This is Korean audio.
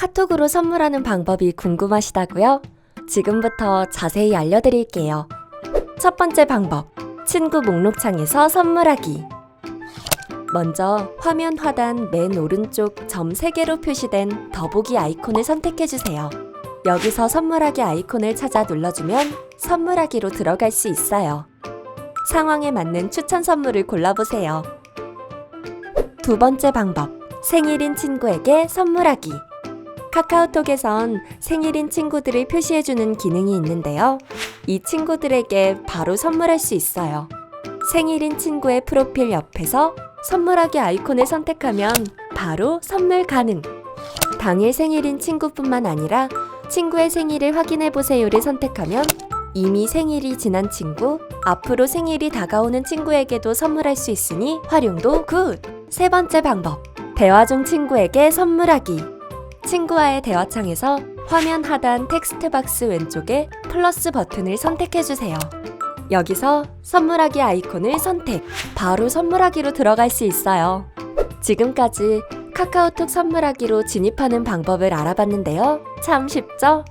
카톡으로 선물하는 방법이 궁금하시다고요? 지금부터 자세히 알려드릴게요. 첫 번째 방법. 친구 목록창에서 선물하기. 먼저 화면 하단 맨 오른쪽 점 3개로 표시된 더보기 아이콘을 선택해주세요. 여기서 선물하기 아이콘을 찾아 눌러주면 선물하기로 들어갈 수 있어요. 상황에 맞는 추천 선물을 골라보세요. 두 번째 방법. 생일인 친구에게 선물하기. 카카오톡에선 생일인 친구들을 표시해주는 기능이 있는데요. 이 친구들에게 바로 선물할 수 있어요. 생일인 친구의 프로필 옆에서 선물하기 아이콘을 선택하면 바로 선물 가능. 당일 생일인 친구뿐만 아니라 친구의 생일을 확인해 보세요를 선택하면 이미 생일이 지난 친구, 앞으로 생일이 다가오는 친구에게도 선물할 수 있으니 활용도 굿! 세 번째 방법. 대화 중 친구에게 선물하기. 친구와의 대화창에서 화면 하단 텍스트 박스 왼쪽에 플러스 버튼을 선택해 주세요. 여기서 선물하기 아이콘을 선택. 바로 선물하기로 들어갈 수 있어요. 지금까지 카카오톡 선물하기로 진입하는 방법을 알아봤는데요. 참 쉽죠?